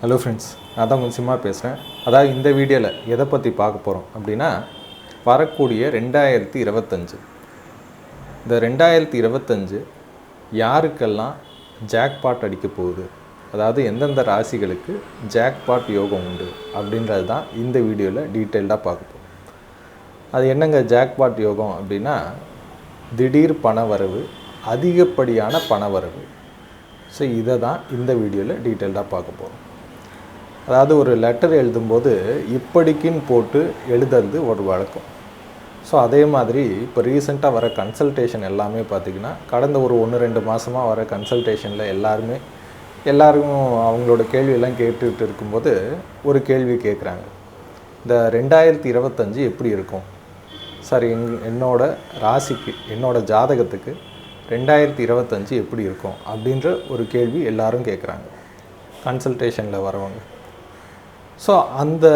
Hello friends நான் தான் உங்கள் சிம்மா பேசுகிறேன் அதாவது இந்த வீடியோவில் எதை பற்றி பார்க்க போகிறோம் அப்படின்னா வரக்கூடிய ரெண்டாயிரத்தி இருபத்தஞ்சு. இந்த ரெண்டாயிரத்தி இருபத்தஞ்சு யாருக்கெல்லாம் ஜாக்பாட் அடிக்க போகுது? அதாவது எந்தெந்த ராசிகளுக்கு ஜாக்பாட் யோகம் உண்டு அப்படின்றது தான் இந்த வீடியோவில் டீட்டெயில்டாக பார்க்க போகிறோம் அது என்னங்க ஜாக்பாட் யோகம் அப்படின்னா திடீர் பணவரவு அதிகப்படியான பணவரவு. ஸோ இதை தான் இந்த வீடியோவில் டீட்டெயில்டாக பார்க்க போகிறோம் அதாவது ஒரு லெட்டர் எழுதும்போது இப்படிக்குன்னு போட்டு எழுதுறது ஒரு வழக்கம். ஸோ அதே மாதிரி இப்போ ரீசெண்டாக வர கன்சல்டேஷன் எல்லாமே பார்த்திங்கன்னா கடந்த ஒரு ஒன்று ரெண்டு மாதமாக வர கன்சல்டேஷனில் எல்லாருமே எல்லாருக்கும் அவங்களோட கேள்வியெல்லாம் கேட்டுக்கிட்டு இருக்கும்போது ஒரு கேள்வி கேட்குறாங்க இந்த ரெண்டாயிரத்தி இருபத்தஞ்சு எப்படி இருக்கும்? சார் எங் என்னோட ராசிக்கு என்னோட ஜாதகத்துக்கு ரெண்டாயிரத்தி இருபத்தஞ்சு எப்படி இருக்கும்? அப்படின்ற ஒரு கேள்வி எல்லாரும் கேட்குறாங்க கன்சல்டேஷனில் வரவங்க. ஸோ அந்த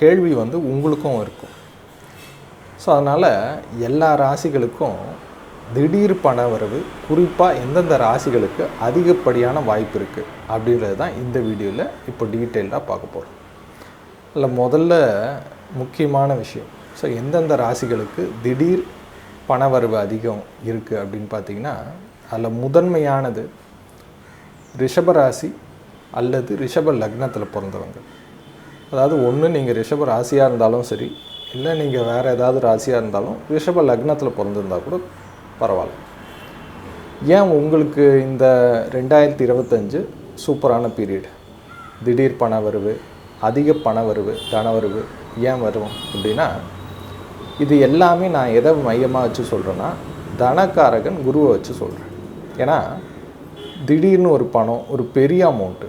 கேள்வி வந்து உங்களுக்கும் இருக்கும். ஸோ அதனால் எல்லா ராசிகளுக்கும் திடீர் பண வரவு குறிப்பாக எந்தெந்த ராசிகளுக்கு அதிகப்படியான வாய்ப்பு இருக்குது அப்படின்றது தான் இந்த வீடியோவில் இப்போ டீட்டெயில்டாக பார்க்க போகிறோம் அதில் முதல்ல முக்கியமான விஷயம். ஸோ எந்தெந்த ராசிகளுக்கு திடீர் பண வரவு அதிகம் இருக்குது அப்படின்னு பார்த்தீங்கன்னா அதில் முதன்மையானது ரிஷப ராசி அல்லது ரிஷப லக்னத்தில் பிறந்தவங்க. அதாவது ஒன்று நீங்கள் ரிஷப ராசியாக இருந்தாலும் சரி இல்லை நீங்கள் வேறு ஏதாவது ராசியாக இருந்தாலும் ரிஷப லக்னத்தில் பிறந்திருந்தால் கூட பரவாயில்ல. ஏன் உங்களுக்கு இந்த ரெண்டாயிரத்தி இருபத்தஞ்சு சூப்பரான பீரியட் திடீர் பண வரவு அதிக பண வரவு தனவரவு ஏன் வரும் அப்படின்னா இது எல்லாமே நான் எதை மையமாக வச்சு சொல்கிறேன்னா தனக்காரகன் குருவை வச்சு சொல்கிறேன் ஏன்னா திடீர்னு ஒரு பணம் ஒரு பெரிய அமௌண்ட்டு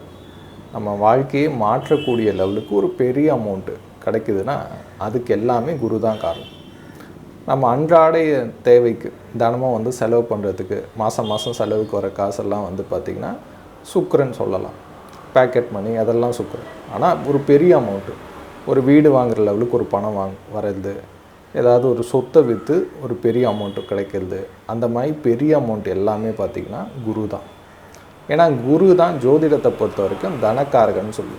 நம்ம வாழ்க்கையை மாற்றக்கூடிய லெவலுக்கு ஒரு பெரிய அமௌண்ட்டு கிடைக்குதுன்னா அதுக்கு எல்லாமே குரு தான் காரணம். நம்ம அன்றாடைய தேவைக்கு தினமும் வந்து செலவு பண்ணுறதுக்கு மாதம் மாதம் செலவுக்கு வர காசெல்லாம் வந்து பார்த்திங்கன்னா சுக்கரன் சொல்லலாம். பேக்கெட் மணி அதெல்லாம் சுக்கரன். ஆனால் ஒரு பெரிய அமௌண்ட்டு ஒரு வீடு வாங்குகிற லெவலுக்கு ஒரு பணம் வாங் வர்றது ஏதாவது ஒரு சொத்தை விற்று ஒரு பெரிய அமௌண்ட்டு கிடைக்கிறது அந்த மாதிரி பெரிய அமௌண்ட் எல்லாமே பார்த்திங்கன்னா குரு தான் ஏன்னா குரு தான் ஜோதிடத்தை பொறுத்த வரைக்கும் தனக்காரகன் சொல்லி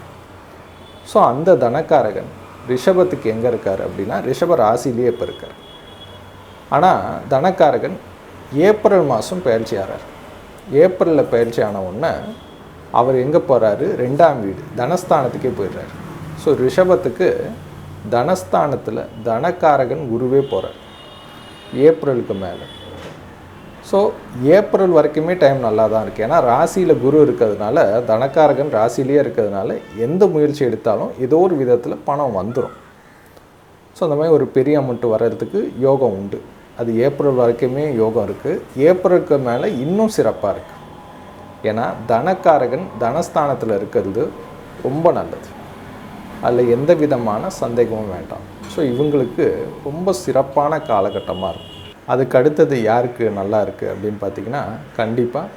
ஸோ அந்த தனக்காரகன் ரிஷபத்துக்கு எங்கே இருக்கார் அப்படின்னா ரிஷப ராசிலேயே இப்போ இருக்கார். ஆனால் தனக்காரகன் ஏப்ரல் மாதம் பயிற்சி ஆகிறார் ஏப்ரலில் பயிற்சி ஆன உடனே அவர் எங்கே போகிறாரு ரெண்டாம் வீடு தனஸ்தானத்துக்கே போயிடுறாரு. ஸோ ரிஷபத்துக்கு தனஸ்தானத்தில் தனக்காரகன் குருவே போகிறார் ஏப்ரலுக்கு மேலே. ஸோ ஏப்ரல் வரைக்குமே டைம் நல்லா தான் இருக்குது ஏன்னா ராசியில் குரு இருக்கிறதுனால தனக்காரகன் ராசிலேயே இருக்கிறதுனால எந்த முயற்சி எடுத்தாலும் ஏதோ ஒரு விதத்தில் பணம் வந்துடும் ஸோ அந்த மாதிரி ஒரு பெரிய அமௌண்ட் வர்றதுக்கு யோகம் உண்டு. அது ஏப்ரல் வரைக்குமே யோகம் இருக்குது ஏப்ரலுக்கு மேலே இன்னும் சிறப்பாக இருக்குது ஏன்னா தனக்காரகன் தனஸ்தானத்தில் இருக்கிறது ரொம்ப நல்லது. அதில் எந்த விதமான சந்தேகமும் வேண்டாம். ஸோ இவங்களுக்கு ரொம்ப சிறப்பான காலகட்டமாக இருக்கும். அதுக்கு அடுத்தது யாருக்கு நல்லா இருக்குது அப்படின்னு பார்த்தீங்கன்னா கண்டிப்பாக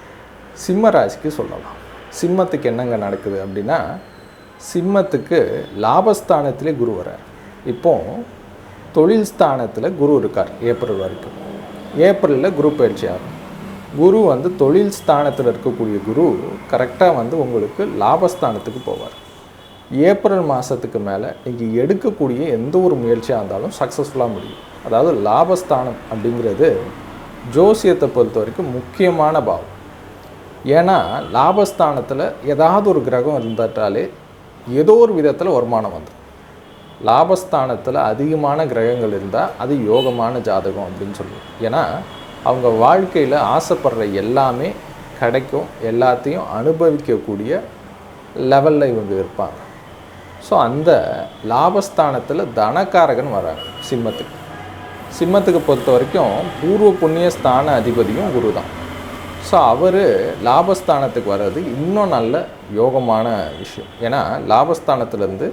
சிம்மராசிக்கு சொல்லலாம். சிம்மத்துக்கு என்னங்க நடக்குது அப்படின்னா சிம்மத்துக்கு லாபஸ்தானத்திலே குரு வர இப்போ தொழில் ஸ்தானத்தில் குரு இருக்கார் ஏப்ரல் வரைக்கும். ஏப்ரலில் குரு பயிற்சி ஆகும். குரு வந்து தொழில் ஸ்தானத்தில் இருக்கக்கூடிய குரு கரெக்டாக வந்து உங்களுக்கு லாபஸ்தானத்துக்கு போவார். ஏப்ரல் மாதத்துக்கு மேலே நீங்கள் எடுக்கக்கூடிய எந்த ஒரு முயற்சியாக இருந்தாலும் சக்ஸஸ்ஃபுல்லாக முடியும். அதாவது லாபஸ்தானம் அப்படிங்கிறது ஜோசியத்தை பொறுத்த வரைக்கும் முக்கியமான பாவம். ஏன்னா லாபஸ்தானத்தில் ஏதாவது ஒரு கிரகம் இருந்துட்டாலே ஏதோ ஒரு விதத்தில் வருமானம் வந்துடும் லாபஸ்தானத்தில் அதிகமான கிரகங்கள் இருந்தால் அது யோகமான ஜாதகம் அப்படின்னு சொல்லுவோம். ஏன்னா அவங்க வாழ்க்கையில் ஆசைப்படுற எல்லாமே கிடைக்கும் எல்லாத்தையும் அனுபவிக்கக்கூடிய லெவலில் இவங்க இருப்பாங்க. ஸோ அந்த லாபஸ்தானத்தில் தனக்காரகன் வராங்க சிம்மத்துக்கு. சிம்மத்துக்கு பொறுத்த வரைக்கும் பூர்வ புண்ணிய ஸ்தான அதிபதியும் குரு தான் ஸோ அவர் லாபஸ்தானத்துக்கு வர்றது இன்னும் நல்ல யோகமான விஷயம். ஏன்னா லாபஸ்தானத்துலேருந்து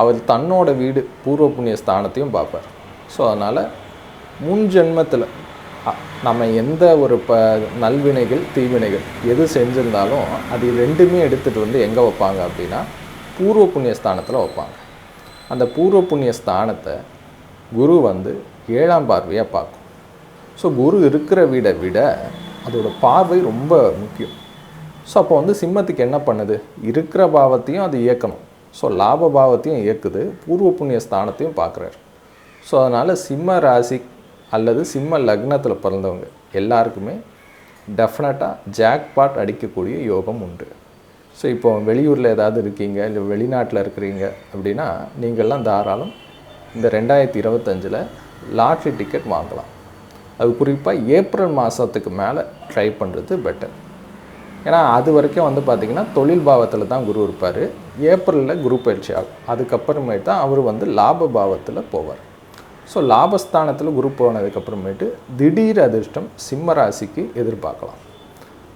அவர் தன்னோட வீடு பூர்வ புண்ணிய ஸ்தானத்தையும் பார்ப்பார். ஸோ அதனால் முன் ஜென்மத்தில் நம்ம எந்த ஒரு ப நல்வினைகள் தீவினைகள் எது செஞ்சிருந்தாலும் அது ரெண்டுமே எடுத்துகிட்டு வந்து எங்கே வைப்பாங்க அப்படின்னா பூர்வ புண்ணிய ஸ்தானத்தில் வைப்பாங்க. அந்த பூர்வ புண்ணிய ஸ்தானத்தை குரு வந்து ஏழாம் பார்வையாக பார்க்கும். ஸோ குரு இருக்கிற வீடை விட அதோட பார்வை ரொம்ப முக்கியம். ஸோ அப்போ வந்து சிம்மத்துக்கு என்ன பண்ணுது? இருக்கிற பாவத்தையும் அது இயக்கணும். ஸோ லாப பாவத்தையும் இயக்குது பூர்வ புண்ணிய ஸ்தானத்தையும் பார்க்குறாரு. ஸோ அதனால் சிம்ம ராசி அல்லது சிம்ம லக்னத்தில் பிறந்தவங்க எல்லாருக்குமே டெஃபினட்டாக ஜாக்பாட் அடிக்கக்கூடிய யோகம் உண்டு. ஸோ இப்போ வெளியூரில் ஏதாவது இருக்கீங்க இல்லை வெளிநாட்டில் இருக்கிறீங்க அப்படின்னா நீங்கள்லாம் தாராளம் இந்த ரெண்டாயிரத்தி இருபத்தஞ்சில் லாட்ரி டிக்கெட் வாங்கலாம். அது குறிப்பாக ஏப்ரல் மாதத்துக்கு மேலே ட்ரை பண்ணுறது பெட்டர் ஏன்னா அது வரைக்கும் வந்து பார்த்திங்கன்னா தொழில் பாவத்தில் தான் குரு இருப்பார். ஏப்ரலில் குரு பயிற்சி ஆகும். அதுக்கப்புறமேட்டு தான் அவர் வந்து லாப பாவத்தில் போவார். ஸோ லாபஸ்தானத்தில் குரு போனதுக்கப்புறமேட்டு திடீர் அதிர்ஷ்டம் சிம்ம ராசிக்கு எதிர்பார்க்கலாம்.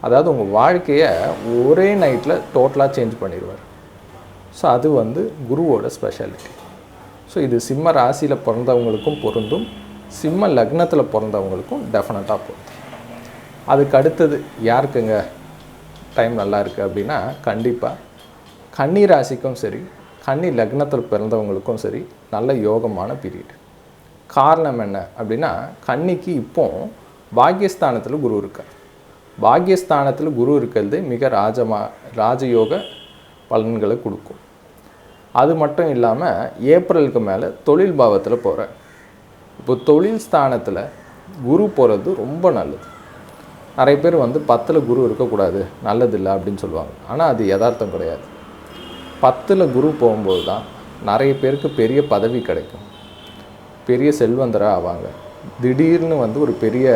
அதாவது உங்கள் வாழ்க்கையை ஒரே நைட்டில் டோட்டலாக சேஞ்ச் பண்ணிடுவார். ஸோ அது வந்து குருவோட ஸ்பெஷாலிட்டி ஸோ இது சிம்ம ராசியில் பிறந்தவங்களுக்கும் பொருந்தும். சிம்ம லக்னத்தில் பிறந்தவங்களுக்கும் டெஃபினட்டாக பொருந்தும். அதுக்கு அடுத்தது யாருக்குங்க? டைம் நல்லா இருக்குது அப்படின்னா கண்டிப்பாக கன்னி ராசிக்கும் சரி கன்னி லக்னத்தில் பிறந்தவங்களுக்கும் சரி நல்ல யோகமான பீரியட் காரணம் என்ன அப்படின்னா கன்னிக்கு இப்போ பாக்கியஸ்தானத்தில் குரு இருக்கார். பாக்கியஸ்தானத்தில் குரு இருக்கிறது மிக ராஜமா ராஜயோக பலன்களை கொடுக்கும். அது மட்டும் இல்லாமல் ஏப்ரலுக்கு மேலே தொழில் பாவத்தில் போகிறேன் இப்போ தொழில் ஸ்தானத்தில் குரு போகிறது ரொம்ப நல்லது. நிறைய பேர் வந்து பத்தில் குரு இருக்கக்கூடாது நல்லதில்லை அப்படின்னு சொல்லுவாங்க. ஆனால் அது யதார்த்தம் கிடையாது. பத்தில் குரு போகும்போது தான் நிறைய பேருக்கு பெரிய பதவி கிடைக்கும். பெரிய செல்வந்தராக ஆவாங்க. திடீர்னு வந்து ஒரு பெரிய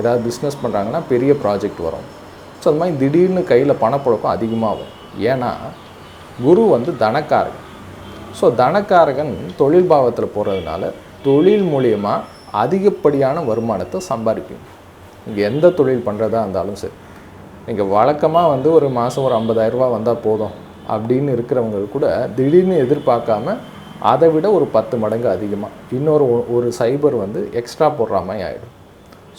ஏதாவது பிஸ்னஸ் பண்ணுறாங்கன்னா பெரிய ப்ராஜெக்ட் வரும். ஸோ அது மாதிரி திடீர்னு கையில் பணப்புழக்கம் அதிகமாகும். ஏன்னா குரு வந்து தனக்காரகன். ஸோ தனக்காரகன் தொழில் பாவத்தில் போகிறதுனால தொழில் மூலியமாக அதிகப்படியான வருமானத்தை சம்பாதிப்பீங்க நீங்கள் எந்த தொழில் பண்ணுறதா இருந்தாலும் சரி. நீங்கள் வழக்கமாக வந்து ஒரு மாதம் ஒரு ஐம்பதாயிரரூபா வந்தால் போதும். அப்படின்னு இருக்கிறவங்க கூட திடீர்னு எதிர்பார்க்காம அதை விட ஒரு பத்து மடங்கு அதிகமாக இன்னொரு ஒ- ஒரு சைபர் வந்து எக்ஸ்ட்ரா போடுற மாதிரி ஆகிடும்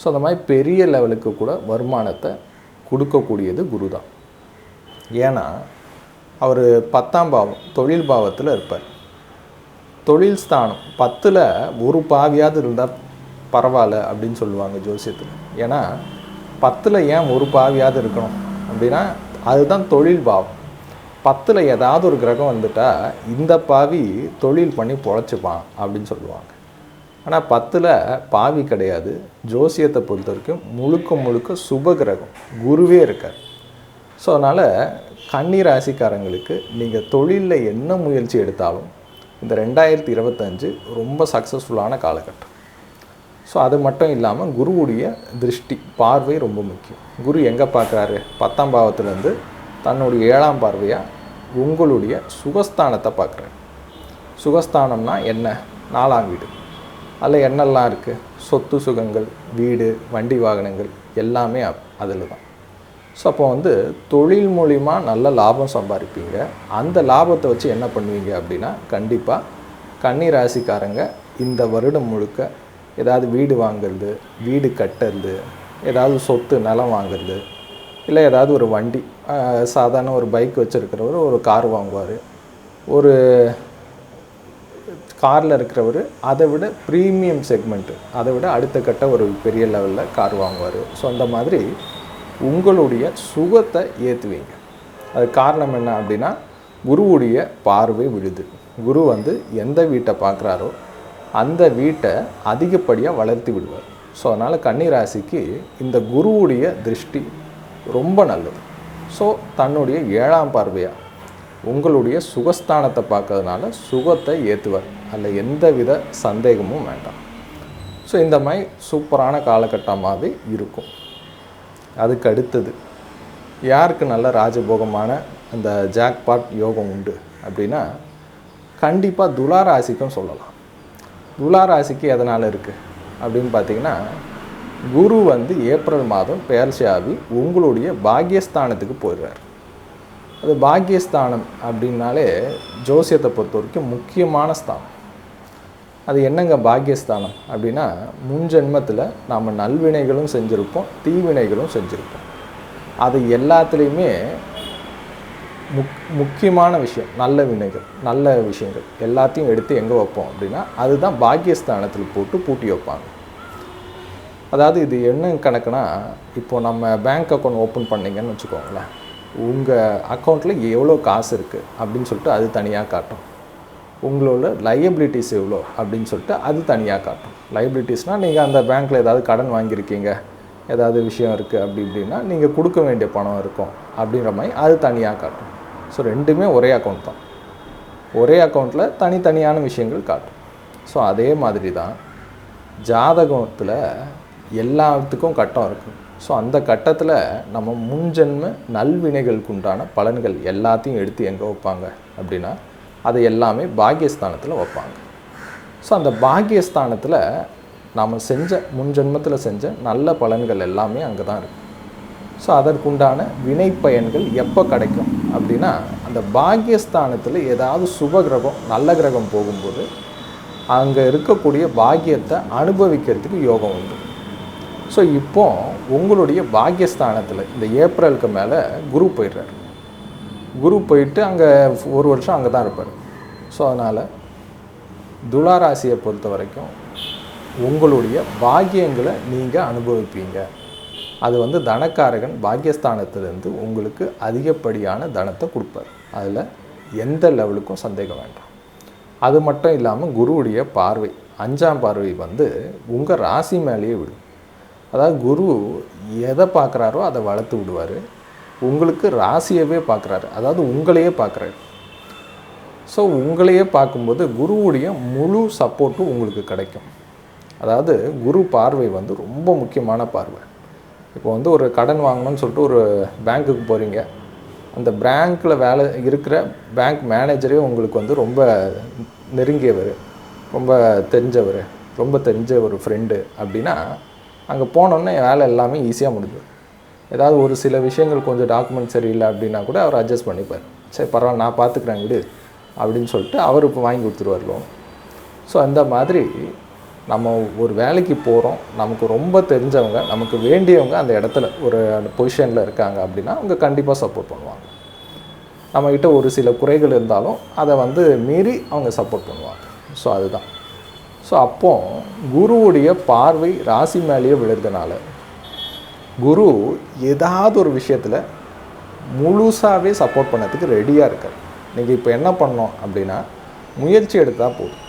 ஸோ அந்த மாதிரி பெரிய லெவலுக்கு கூட வருமானத்தை கொடுக்கக்கூடியது குரு தான் ஏன்னா அவர் பத்தாம் பாவம் தொழில் பாவத்தில் இருப்பார். தொழில் ஸ்தானம் பத்தில் ஒரு பாவியாவது இருந்தால் பரவாயில்ல அப்படின்னு சொல்லுவாங்க ஜோசியத்தில். ஏன்னா பத்தில் ஏன் ஒரு பாவியாவது இருக்கணும் அப்படின்னா அதுதான் தொழில் பாவம். பத்தில் ஏதாவது ஒரு கிரகம் வந்துட்டால் இந்த பாவி தொழில் பண்ணி பொழைச்சிப்பான் அப்படின்னு சொல்லுவாங்க. ஆனால் பத்தில் பாவி கிடையாது. ஜோசியத்தை பொறுத்த வரைக்கும் முழுக்க முழுக்க சுப கிரகம். குருவே இருக்கார். ஸோ அதனால் கன்னி ராசிக்காரங்களுக்கு நீங்கள் தொழிலில் என்ன முயற்சி எடுத்தாலும் இந்த ரெண்டாயிரத்தி இருபத்தஞ்சு ரொம்ப சக்ஸஸ்ஃபுல்லான காலகட்டம். ஸோ அது மட்டும் இல்லாமல் குருவுடைய திருஷ்டி பார்வை ரொம்ப முக்கியம். குரு எங்கே பார்க்குறாரு? பத்தாம் பாவத்துலேருந்து தன்னுடைய ஏழாம் பார்வையாக உங்களுடைய சுகஸ்தானத்தை பார்க்குறேன். சுகஸ்தானம்னா என்ன? நாலாம் வீடு. அதில் என்னெல்லாம் இருக்குது சொத்து சுகங்கள் வீடு வண்டி வாகனங்கள் எல்லாமே அதில் தான் ஸோ அப்போ வந்து தொழில் மூலிமா நல்ல லாபம் சம்பாதிப்பீங்க அந்த லாபத்தை வச்சு என்ன பண்ணுவீங்க அப்படின்னா கண்டிப்பாக கன்னி ராசிக்காரங்க இந்த வருடம் முழுக்க ஏதாவது வீடு வாங்குறது வீடு கட்டுறது ஏதாவது சொத்து நிலம் வாங்குறது இல்லை ஏதாவது ஒரு வண்டி சாதாரண ஒரு பைக் வச்சுருக்கிறவர் ஒரு கார் வாங்குவார். ஒரு காரில் இருக்கிறவர் அதை விட ப்ரீமியம் செக்மெண்ட்டு அதை விட அடுத்த கட்ட ஒரு பெரிய லெவலில் கார் வாங்குவார். ஸோ அந்த மாதிரி உங்களுடைய சுகத்தை ஏற்றுவீங்க அது காரணம் என்ன அப்படின்னா குருவுடைய பார்வை விழுது. குரு வந்து எந்த வீட்டை பார்க்குறாரோ அந்த வீட்டை அதிகப்படியாக வளர்த்தி விடுவார். ஸோ அதனால் கன்னிராசிக்கு இந்த குருவுடைய திருஷ்டி ரொம்ப நல்லது. ஸோ தன்னுடைய ஏழாம் பார்வையாக உங்களுடைய சுகஸ்தானத்தை பார்க்கறதுனால சுகத்தை ஏற்றுவார் அதில் எந்த வித சந்தேகமும் வேண்டாம். ஸோ இந்த மாதிரி சூப்பரான காலகட்டமாகவே இருக்கும். அதுக்கு அடுத்தது யாருக்கு நல்ல ராஜபோகமான அந்த ஜாக்பாட் யோகம் உண்டு அப்படின்னா கண்டிப்பாக துலா ராசிக்கும் சொல்லலாம். துலா ராசிக்கு எதனால் இருக்குது அப்படின்னு பார்த்தீங்கன்னா குரு வந்து ஏப்ரல் மாதம் பேர்சியாவி உங்களுடைய பாக்கியஸ்தானத்துக்கு போயிடுறார். அது பாக்கியஸ்தானம் அப்படின்னாலே ஜோசியத்தை பொறுத்த வரைக்கும் முக்கியமான ஸ்தானம். அது என்னங்க பாக்கியஸ்தானம் அப்படின்னா முன் ஜென்மத்தில் நாம் நல்வினைகளும் செஞ்சுருப்போம் தீவினைகளும் செஞ்சுருப்போம். அது எல்லாத்துலேயுமே முக் முக்கியமான விஷயம் நல்ல வினைகள் நல்ல விஷயங்கள் எல்லாத்தையும் எடுத்து எங்கே வைப்போம் அப்படின்னா அதுதான் பாக்கியஸ்தானத்தில் போட்டு பூட்டி வைப்பாங்க. அதாவது இது என்ன கணக்குனா இப்போது நம்ம பேங்க் அக்கௌண்ட் ஓப்பன் பண்ணீங்கன்னு வச்சுக்கோங்களேன். உங்கள் அக்கௌண்ட்டில் எவ்வளோ காசு இருக்குது அப்படின்னு சொல்லிட்டு அது தனியாக காட்டும். உங்களோட லையபிலிட்டிஸ் எவ்வளோ அப்படின்னு சொல்லிட்டு அது தனியாக காட்டும். லயபிலிட்டிஸ்னால் நீங்கள் அந்த பேங்க்கில் ஏதாவது கடன் வாங்கியிருக்கீங்க ஏதாவது விஷயம் இருக்குது அப்படி இப்படின்னா நீங்கள் கொடுக்க வேண்டிய பணம் இருக்கும் அப்படின்ற மாதிரி அது தனியாக காட்டும். ஸோ ரெண்டுமே ஒரே அக்கௌண்ட் தான். ஒரே அக்கௌண்ட்டில் தனித்தனியான விஷயங்கள் காட்டும். ஸோ அதே மாதிரி தான் ஜாதகத்தில் எல்லாத்துக்கும் கட்டம் இருக்குது ஸோ அந்த கட்டத்தில் நம்ம முன்ஜென்ம நல்வினைகளுக்கு உண்டான பலன்கள் எல்லாத்தையும் எடுத்து எங்கே வைப்பாங்க அப்படின்னா அதை எல்லாமே பாக்கியஸ்தானத்தில் வைப்பாங்க. ஸோ அந்த பாக்கியஸ்தானத்தில் நாம் செஞ்ச முன்ஜென்மத்தில் செஞ்ச நல்ல பலன்கள் எல்லாமே அங்கே தான் இருக்குது ஸோ அதற்குண்டான வினை பயன்கள் எப்போ கிடைக்கும் அப்படின்னா அந்த பாக்கியஸ்தானத்தில் ஏதாவது சுப கிரகம் நல்ல கிரகம் போகும்போது அங்கே இருக்கக்கூடிய பாக்கியத்தை அனுபவிக்கிறதுக்கு யோகம் உண்டு. ஸோ இப்போ உங்களுடைய பாக்கியஸ்தானத்தில் இந்த ஏப்ரலுக்கு மேலே குரு போயிடுறாரு. குரு போயிட்டு அங்கே ஒரு வருஷம் அங்கே தான் இருப்பார். ஸோ அதனால் துளாராசியை பொறுத்த வரைக்கும் உங்களுடைய பாக்கியங்களை நீங்கள் அனுபவிப்பீங்க. அது வந்து தனக்காரகன் பாக்கியஸ்தானத்திலேருந்து உங்களுக்கு அதிகப்படியான தனத்தை கொடுப்பார். அதில் எந்த லெவலுக்கும் சந்தேகம் வேண்டாம். அது மட்டும் இல்லாமல் குருவுடைய பார்வை அஞ்சாம் பார்வை வந்து உங்கள் ராசி மேலேயே விடும் அதாவது குரு எதை பார்க்குறாரோ அதை வளர்த்து விடுவார். உங்களுக்கு ராசியவே பார்க்குறாரு. அதாவது உங்களையே பார்க்குறாரு. ஸோ உங்களையே பார்க்கும்போது குருவுடைய முழு சப்போர்ட்டும் உங்களுக்கு கிடைக்கும். அதாவது குரு பார்வை வந்து ரொம்ப முக்கியமான பார்வை. இப்போ வந்து ஒரு கடன் வாங்கணும்னு சொல்லிட்டு ஒரு பேங்க்குக்கு போகிறீங்க அந்த பேங்க்கில் வேலை இருக்கிற பேங்க் மேனேஜரே உங்களுக்கு வந்து ரொம்ப நெருங்கியவர். ரொம்ப தெரிஞ்சவர். ரொம்ப தெரிஞ்ச ஒரு ஃப்ரெண்டு அப்படின்னா அங்கே போனோன்னே வேலை எல்லாமே ஈஸியாக முடிஞ்சது ஏதாவது ஒரு சில விஷயங்கள் கொஞ்சம் டாக்குமெண்ட் சரியில்லை அப்படின்னா கூட அவர் அட்ஜஸ்ட் பண்ணிப்பார். சரி பரவாயில்ல நான் பார்த்துக்குறேன் விடு அப்படின்னு சொல்லிட்டு அவர் இப்போ வாங்கி கொடுத்துருவார் லோன் ஸோ அந்த மாதிரி நம்ம ஒரு வேலைக்கு போகிறோம் நமக்கு ரொம்ப தெரிஞ்சவங்க நமக்கு வேண்டியவங்க அந்த இடத்துல ஒரு பொசிஷனில் இருக்காங்க அப்படின்னா அவங்க கண்டிப்பாக சப்போர்ட் பண்ணுவாங்க. நம்மக்கிட்ட ஒரு சில குறைகள் இருந்தாலும் அதை வந்து மீறி அவங்க சப்போர்ட் பண்ணுவாங்க. ஸோ அதுதான். ஸோ அப்போ குருவுடைய பார்வை ராசி மேலேயே விழுறதுனால குரு ஏதாவது ஒரு விஷயத்தில் முழுசாகவே சப்போர்ட் பண்ணதுக்கு ரெடியாக இருக்கார். நீங்கள் இப்போ என்ன பண்ணோம் அப்படின்னா முயற்சி எடுத்தால் போதும்.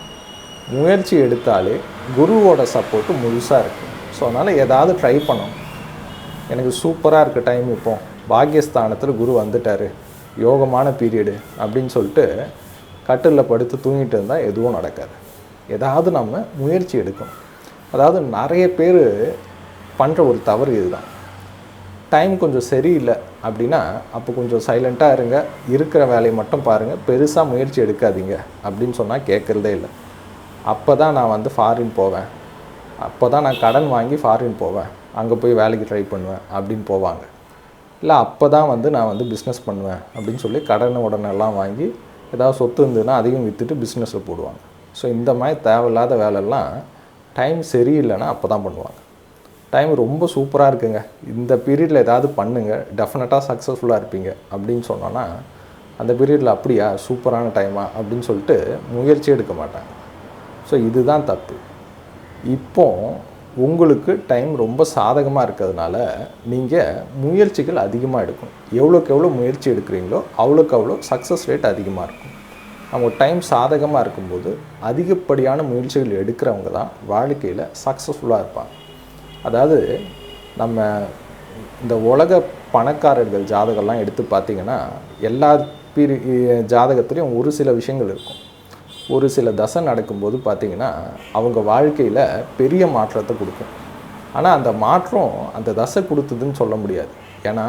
முயற்சி எடுத்தாலே குருவோட சப்போர்ட்டு முழுசாக இருக்கும் ஸோ அதனால் ஏதாவது ட்ரை பண்ணணும். எனக்கு சூப்பராக இருக்க டைம் இப்போ. பாக்கியஸ்தானத்தில் குரு வந்துட்டார். யோகமான பீரியடு அப்படின்னு சொல்லிட்டு கட்டிலில் படுத்து தூங்கிட்டு இருந்தால் எதுவும் நடக்காது. ஏதாவது நம்ம முயற்சி எடுக்கணும். அதாவது நிறைய பேர் பண்ணுற ஒரு தவறு இதுதான். டைம் கொஞ்சம் சரியில்லை அப்படின்னா அப்போ கொஞ்சம் சைலண்ட்டாக இருங்க. இருக்கிற வேலையை மட்டும் பாருங்கள் பெருசாக முயற்சி எடுக்காதீங்க அப்படின்னு சொன்னால் கேட்குறதே இல்லை. அப்போ தான் நான் வந்து ஃபாரின் போவேன். அப்போ தான் நான் கடன் வாங்கி ஃபாரின் போவேன். அங்கே போய் வேலைக்கு ட்ரை பண்ணுவேன் அப்படின்னு போவாங்க. இல்லை அப்போ தான் வந்து நான் வந்து பிஸ்னஸ் பண்ணுவேன் அப்படின்னு சொல்லி கடனை உடனெல்லாம் வாங்கி ஏதாவது சொத்து இருந்ததுன்னா அதையும் விற்றுட்டு பிஸ்னஸில் போடுவாங்க. ஸோ இந்த மாதிரி தேவையில்லாத வேலைலாம் டைம் சரியில்லைன்னா அப்போ தான் பண்ணுவாங்க. டைம் ரொம்ப சூப்பராக இருக்குங்க. இந்த பீரியடில் ஏதாவது பண்ணுங்கள் டெஃபினட்டாக சக்ஸஸ்ஃபுல்லாக இருப்பீங்க அப்படின்னு சொன்னோன்னா அந்த பீரியடில் அப்படியா சூப்பரான டைமா அப்படின்னு சொல்லிட்டு முயற்சி எடுக்க மாட்டாங்க. ஸோ இதுதான் தப்பு. இப்போ உங்களுக்கு டைம் ரொம்ப சாதகமாக இருக்கிறதுனால நீங்கள் முயற்சிகள் அதிகமாக எடுக்கணும். எவ்வளோக்கு எவ்வளோ முயற்சி எடுக்கிறீங்களோ அவ்வளோக்கு அவ்வளோ சக்ஸஸ் ரேட் அதிகமாக இருக்கும். அவங்க டைம் சாதகமாக இருக்கும்போது அதிகப்படியான முயற்சிகள் எடுக்கிறவங்க தான் வாழ்க்கையில் சக்ஸஸ்ஃபுல்லாக இருப்பாங்க. அதாவது நம்ம இந்த உலக பணக்காரர்கள் ஜாதகம்லாம் எடுத்து பார்த்தீங்கன்னா எல்லா பிரி ஜாதகத்துலேயும் ஒரு சில விஷயங்கள் இருக்கும். ஒரு சில தசை நடக்கும்போது பார்த்திங்கன்னா அவங்க வாழ்க்கையில் பெரிய மாற்றத்தை கொடுக்கும். ஆனால் அந்த மாற்றம் அந்த தசை கொடுத்ததுன்னு சொல்ல முடியாது. ஏன்னா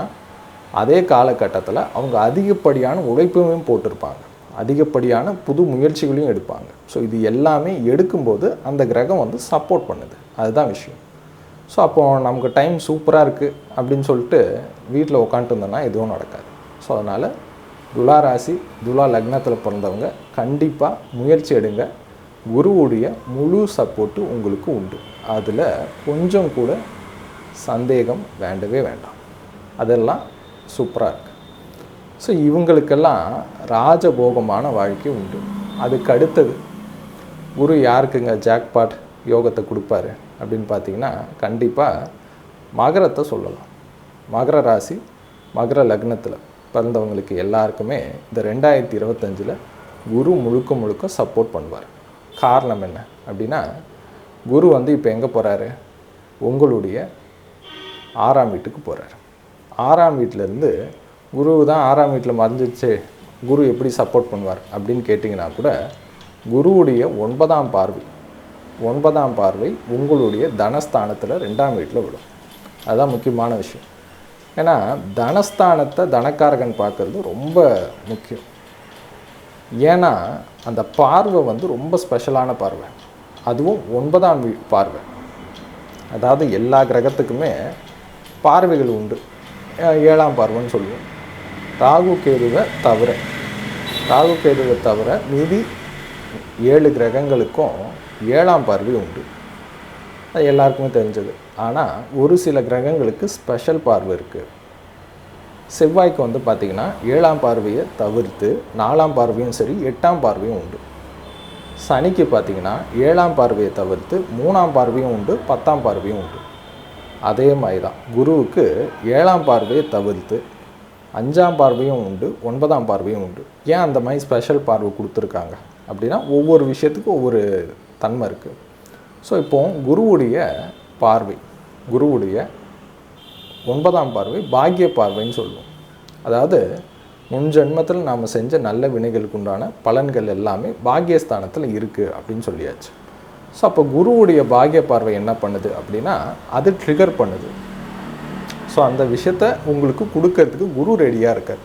அதே காலகட்டத்தில் அவங்க அதிகப்படியான உழைப்பையும் போட்டிருப்பாங்க. அதிகப்படியான புது முயற்சிகளையும் எடுப்பாங்க. ஸோ இது எல்லாமே எடுக்கும்போது அந்த கிரகம் வந்து சப்போர்ட் பண்ணுது. அதுதான் விஷயம். ஸோ அப்போது நமக்கு டைம் சூப்பராக இருக்குது அப்படின்னு சொல்லிட்டு வீட்டில் உட்காந்துருந்தோன்னா எதுவும் நடக்காது. ஸோ அதனால் துலா ராசி துலா லக்னத்தில் பிறந்தவங்க கண்டிப்பாக முயற்சி எடுங்க. குருவுடைய முழு சப்போர்ட்டு உங்களுக்கு உண்டு. அதில் கொஞ்சம் கூட சந்தேகம் வேண்டவே வேண்டாம். அதெல்லாம் சூப்பராக இருக்குது ஸோ இவங்களுக்கெல்லாம் ராஜபோகமான வாழ்க்கை உண்டு. அதுக்கு அடுத்தது குரு யாருக்குங்க? ஜாக்பாட் யோகத்தை கொடுப்பாரு அப்படின்னு பார்த்தீங்கன்னா கண்டிப்பாக மகரத்தை சொல்லலாம். மகர ராசி மகர லக்னத்தில் பிறந்தவங்களுக்கு எல்லாருக்குமே இந்த ரெண்டாயிரத்தி இருபத்தஞ்சில் குரு முழுக்க முழுக்க சப்போர்ட் பண்ணுவார். காரணம் என்ன அப்படின்னா குரு வந்து இப்போ எங்கே போகிறாரு உங்களுடைய ஆறாம் வீட்டுக்கு போகிறார் ஆறாம் வீட்டிலேருந்து குரு தான் ஆறாம் வீட்டில் மறைஞ்சிச்சு குரு எப்படி சப்போர்ட் பண்ணுவார் அப்படின்னு கேட்டிங்கன்னா கூட குருவுடைய ஒன்பதாம் பார்வை ஒன்பதாம் பார்வை உங்களுடைய தனஸ்தானத்தில் ரெண்டாம் வீட்டில் விடும். அதுதான் முக்கியமான விஷயம். ஏன்னா தனஸ்தானத்தை தனக்காரகன் பார்க்குறது ரொம்ப முக்கியம். ஏன்னா அந்த பார்வை வந்து ரொம்ப ஸ்பெஷலான பார்வை. அதுவும் ஒன்பதாம் வீ பார்வை. அதாவது எல்லா கிரகத்துக்குமே பார்வைகள் உண்டு. ஏழாம் பார்வைன்னு சொல்லுவோம். ராகு கேதுவை தவிர ராகு கேதுவை தவிர மீதி ஏழு கிரகங்களுக்கும் ஏழாம் பார்வை உண்டு. அது எல்லாருக்குமே தெரிஞ்சது. ஆனால் ஒரு சில கிரகங்களுக்கு ஸ்பெஷல் பார்வை இருக்குது செவ்வாய்க்கு வந்து பார்த்திங்கன்னா ஏழாம் பார்வையை தவிர்த்து நாலாம் பார்வையும் சரி எட்டாம் பார்வையும் உண்டு. சனிக்கு பார்த்திங்கன்னா ஏழாம் பார்வையை தவிர்த்து மூணாம் பார்வையும் உண்டு பத்தாம் பார்வையும் உண்டு. அதே மாதிரி தான் குருவுக்கு ஏழாம் பார்வையை தவிர்த்து அஞ்சாம் பார்வையும் உண்டு ஒன்பதாம் பார்வையும் உண்டு. ஏன் அந்த மாதிரி ஸ்பெஷல் பார்வை கொடுத்துருக்காங்க? அப்படின்னா ஒவ்வொரு விஷயத்துக்கும் ஒவ்வொரு தன்மை இருக்குது ஸோ இப்போ குருவுடைய பார்வை குருவுடைய ஒன்பதாம் பார்வை பாக்கிய பார்வைன்னு சொல்லுவோம். அதாவது முன் ஜென்மத்தில் நாம் செஞ்ச நல்ல வினைகளுக்கு உண்டான பலன்கள் எல்லாமே பாக்கியஸ்தானத்தில் இருக்குது அப்படின்னு சொல்லியாச்சு. ஸோ அப்போ குருவுடைய பாகிய பார்வை என்ன பண்ணுது அப்படின்னா அது ட்ரிகர் பண்ணுது. ஸோ அந்த விஷயத்த உங்களுக்கு கொடுக்கறதுக்கு குரு ரெடியாக இருக்கார்.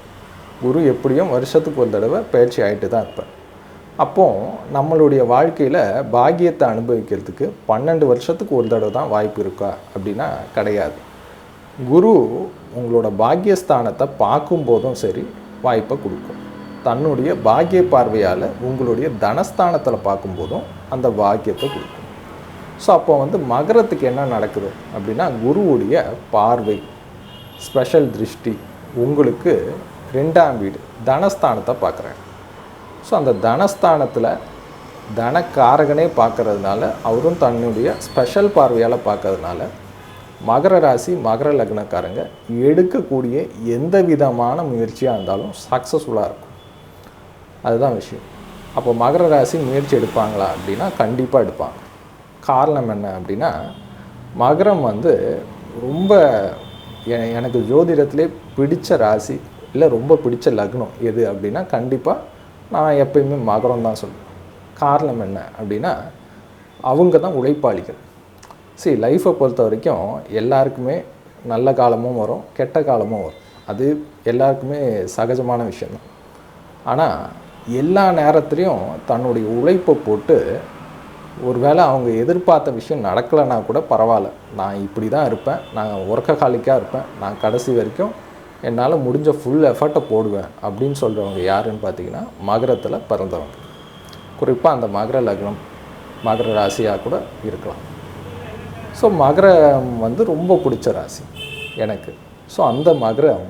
குரு எப்படியும் வருஷத்துக்கு ஒரு தடவை பயிற்சி ஆகிட்டு தான் இருப்பார். அப்போது நம்மளுடைய வாழ்க்கையில் பாக்கியத்தை அனுபவிக்கிறதுக்கு பன்னெண்டு வருஷத்துக்கு ஒரு தடவை தான் வாய்ப்பு இருக்கா அப்படின்னா கிடையாது. குரு உங்களோட பாக்கியஸ்தானத்தை பார்க்கும்போதும் சரி வாய்ப்பை கொடுக்கும். தன்னுடைய பாக்கிய பார்வையால் உங்களுடைய தனஸ்தானத்தில் பார்க்கும்போதும் அந்த பாக்கியத்தை கொடுக்கும். ஸோ அப்போ வந்து மகரத்துக்கு என்ன நடக்குது அப்படின்னா குருவுடைய பார்வை. ஸ்பெஷல் திருஷ்டி உங்களுக்கு ரெண்டாம் வீடு தனஸ்தானத்தை பார்க்குறாங்க ஸோ அந்த தனஸ்தானத்தில் தனக்காரகனே பார்க்கறதுனால அவரும் தன்னுடைய ஸ்பெஷல் பார்வையால் பார்க்கறதுனால மகர ராசி மகர லக்னக்காரங்க எடுக்கக்கூடிய எந்த விதமான முயற்சியாக இருந்தாலும் சக்ஸஸ்ஃபுல்லாக இருக்கும். அதுதான் விஷயம். அப்போ மகர ராசி முயற்சி எடுப்பாங்களா அப்படின்னா கண்டிப்பாக எடுப்பாங்க. காரணம் என்ன அப்படின்னா மகரம் வந்து ரொம்ப எனக்கு ஜோதிடத்திலே பிடித்த ராசி இல்லை ரொம்ப பிடிச்ச லக்னம் எது அப்படின்னா கண்டிப்பாக நான் எப்பயுமே மகரம் தான் சொல்லுவேன் காரணம் என்ன அப்படின்னா அவங்க தான் உழைப்பாளிகள். சரி லைஃப்பை பொறுத்த வரைக்கும் எல்லாருக்குமே நல்ல காலமும் வரும் கெட்ட காலமும் வரும். அது எல்லாருக்குமே சகஜமான விஷயந்தான் ஆனால் எல்லா நேரத்துலையும் தன்னுடைய உழைப்பை போட்டு ஒருவேளை அவங்க எதிர்பார்த்த விஷயம் நடக்கலைன்னா கூட பரவாயில்ல. நான் இப்படி தான் இருப்பேன். நான் ஒர்க்கஹாலிக்காக இருப்பேன். நான் கடைசி வரைக்கும் என்னால் முடிஞ்ச ஃபுல் எஃபர்ட்டை போடுவேன் அப்படின்னு சொல்கிறவங்க யாருன்னு பார்த்தீங்கன்னா மகரத்தில் பிறந்தவங்க. குறிப்பாக அந்த மகர லக்னம் மகர ராசியாக கூட இருக்கலாம். ஸோ மகரம் வந்து ரொம்ப பிடிச்ச ராசி எனக்கு. ஸோ அந்த மகரம்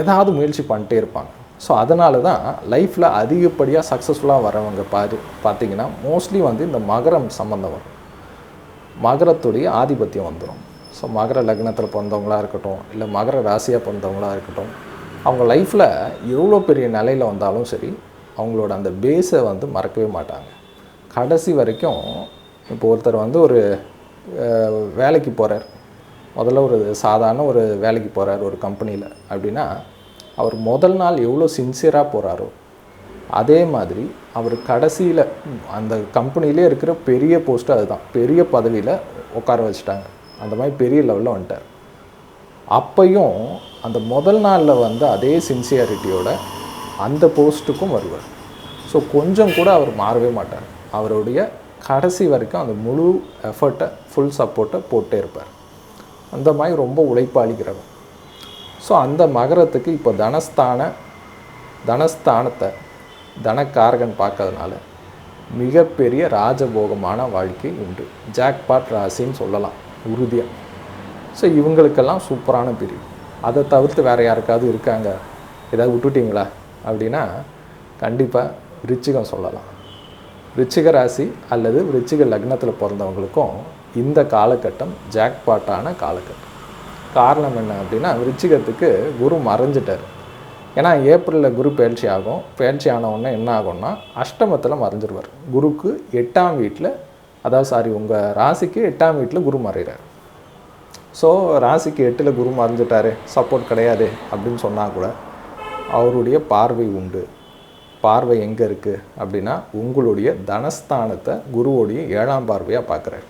ஏதாவது முயற்சி பண்ணிட்டே இருப்பாங்க. ஸோ அதனால தான் லைஃப்பில் அதிகப்படியாக சக்ஸஸ்ஃபுல்லாக வரவங்க பாரு பார்த்தீங்கன்னா மோஸ்ட்லி வந்து இந்த மகரம் சம்மந்தம் வரும். மகரத்துடைய ஆதிபத்தியம் வந்துடும் ஸோ மகர லக்னத்தில் பிறந்தவங்களா இருக்கட்டும் இல்லை மகர ராசியாக பிறந்தவங்களாக இருக்கட்டும் அவங்க லைஃப்பில் எவ்வளோ பெரிய நிலையில் வந்தாலும் சரி அவங்களோட அந்த பேஸை வந்து மறக்கவே மாட்டாங்க. கடைசி வரைக்கும் இப்போ ஒருத்தர் வந்து ஒரு வேலைக்கு போகிறார் முதல்ல ஒரு சாதாரண ஒரு வேலைக்கு போகிறார் ஒரு கம்பெனியில் அப்படின்னா அவர் முதல் நாள் எவ்வளோ சின்சியராக போகிறாரோ அதே மாதிரி அவர் கடைசியில் அந்த கம்பெனிலே இருக்கிற பெரிய போஸ்ட்டு அதுதான். பெரிய பதவியில் உட்கார வச்சுட்டாங்க. அந்த மாதிரி பெரிய லெவலில் வந்துட்டார். அப்பையும் அந்த முதல் நாளில் வந்து அதே சின்சியாரிட்டியோட அந்த போஸ்ட்டுக்கும் வருவார். ஸோ கொஞ்சம் கூட அவர் மாறவே மாட்டார். அவருடைய கடைசி வரைக்கும் அந்த முழு எஃபர்ட்டை ஃபுல் சப்போர்ட்டை போட்டே இருப்பார். அந்த மாதிரி ரொம்ப உழைப்பாளிக்கிறவர் ஸோ அந்த மகரத்துக்கு இப்போ தனஸ்தான தனஸ்தானத்தை தனக்காரகன் பார்க்கறதுனால மிகப்பெரிய ராஜபோகமான வாழ்க்கை உண்டு. ஜாக்பாட் ராசின்னு சொல்லலாம் உறுதியாக ஸோ இவங்களுக்கெல்லாம் சூப்பரான பிரிவு. அதை தவிர்த்து வேறு யாருக்காவது இருக்காங்க? ஏதாவது விட்டுட்டிங்களா? அப்படின்னா கண்டிப்பாக ரிச்சிகம் சொல்லலாம். ரிச்சிக ராசி அல்லது ரிச்சிக லக்னத்தில் பிறந்தவங்களுக்கும் இந்த காலகட்டம் ஜாக்பாட்டான காலகட்டம். காரணம் என்ன அப்படின்னா விருச்சிகத்துக்கு குரு மறைஞ்சிட்டார். ஏன்னா ஏப்ரலில் குரு பயிற்சி ஆகும். பயிற்சி ஆனவுடனே என்ன ஆகும்னா அஷ்டமத்தில் மறைஞ்சிருவார். குருக்கு எட்டாம் வீட்டில் அதாவது சாரி உங்கள் ராசிக்கு எட்டாம் வீட்டில் குரு மறைகிறார் ஸோ ராசிக்கு எட்டில் குரு மறைஞ்சிட்டாரு சப்போர்ட் கிடையாது அப்படின்னு சொன்னால் கூட அவருடைய பார்வை உண்டு. பார்வை எங்கே இருக்குது அப்படின்னா உங்களுடைய தனஸ்தானத்தை குருவோடைய ஏழாம் பார்வையாக பார்க்குறாரு.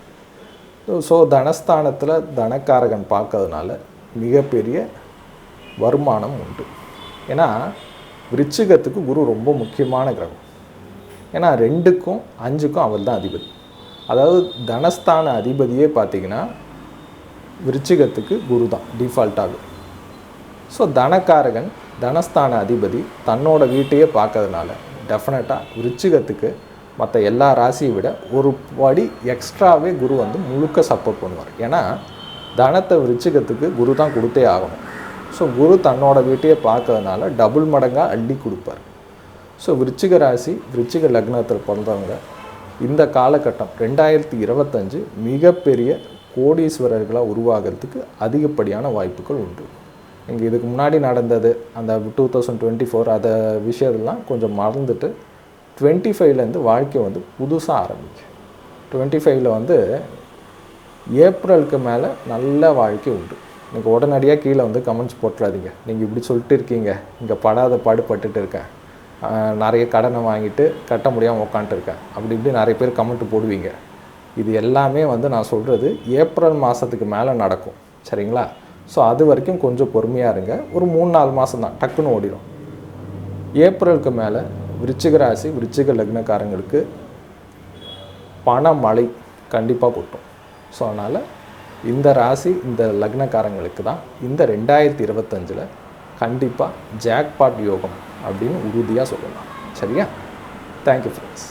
ஸோ தனஸ்தானத்தில் தனக்காரகன் பார்க்கறதுனால மிகப்பெரிய வருமானம் உண்டு. ஏன்னா விருச்சிகத்துக்கு குரு ரொம்ப முக்கியமான கிரகம். ஏன்னா ரெண்டுக்கும் அஞ்சுக்கும் அவர் தான் அதிபதி. அதாவது தனஸ்தான அதிபதியே பார்த்தீங்கன்னா விருச்சிகத்துக்கு குரு தான் டிஃபால்ட்டாகும் ஸோ தனக்காரகன் தனஸ்தான அதிபதி தன்னோட வீட்டையே பார்க்கறதுனால டெஃபினட்டாக விருச்சிகத்துக்கு மற்ற எல்லா ராசியை விட ஒரு படி எக்ஸ்ட்ராவே குரு வந்து முழுக்க சப்போர்ட் பண்ணுவார். ஏன்னா தனத்தை விருச்சிகத்துக்கு குரு தான் கொடுத்தே ஆகணும். ஸோ குரு தன்னோட வீட்டையே பார்க்கறதுனால டபுள் மடங்காக அள்ளி கொடுப்பார். ஸோ விருச்சிக ராசி விருச்சிக லக்னத்தில் பிறந்தவங்க இந்த காலகட்டம் ரெண்டாயிரத்தி இருபத்தஞ்சு மிகப்பெரிய கோடீஸ்வரர்களாக உருவாகிறதுக்கு அதிகப்படியான வாய்ப்புகள் உண்டு. இங்கே இதுக்கு முன்னாடி நடந்தது அந்த டூ தௌசண்ட் டுவெண்ட்டி ஃபோர் அதை விஷயத்தெல்லாம் கொஞ்சம் மறந்துட்டு டுவெண்ட்டி ஃபைவ்லேருந்து வாழ்க்கை வந்து புதுசாக ஆரம்பிக்கும் டுவெண்ட்டி ஃபைவ்ல வந்து ஏப்ரலுக்கு மேலே நல்ல வாழ்க்கை உண்டு. நீங்கள் உடனடியாக கீழே வந்து கமெண்ட்ஸ் போட்டுறாதீங்க. நீங்கள் இப்படி சொல்லிட்டு இருக்கீங்க. இங்கே படாத பாடுபட்டுட்டு இருக்கேன் நிறைய கடனை வாங்கிட்டு கட்ட முடியாமல் உக்காந்துருக்கேன் அப்படி இப்படி நிறைய பேர் கமெண்ட் போடுவீங்க. இது எல்லாமே வந்து நான் சொல்கிறது ஏப்ரல் மாதத்துக்கு மேலே நடக்கும். சரிங்களா? ஸோ அது வரைக்கும் கொஞ்சம் பொறுமையாக இருங்க. ஒரு மூணு நாலு மாதம் தான் டக்குன்னு ஓடிடும் ஏப்ரலுக்கு மேலே விருச்சிக ராசி விருச்சிக லக்னக்காரங்களுக்கு பணமழை கண்டிப்பாக கொட்டும். ஸோ அதனால் இந்த ராசி இந்த லக்னக்காரங்களுக்கு தான் இந்த ரெண்டாயிரத்தி இருபத்தஞ்சில் கண்டிப்பாக ஜாக்பாட் யோகம் அப்படின்னு உறுதியாக சொல்லலாம். சரியா? Thank you friends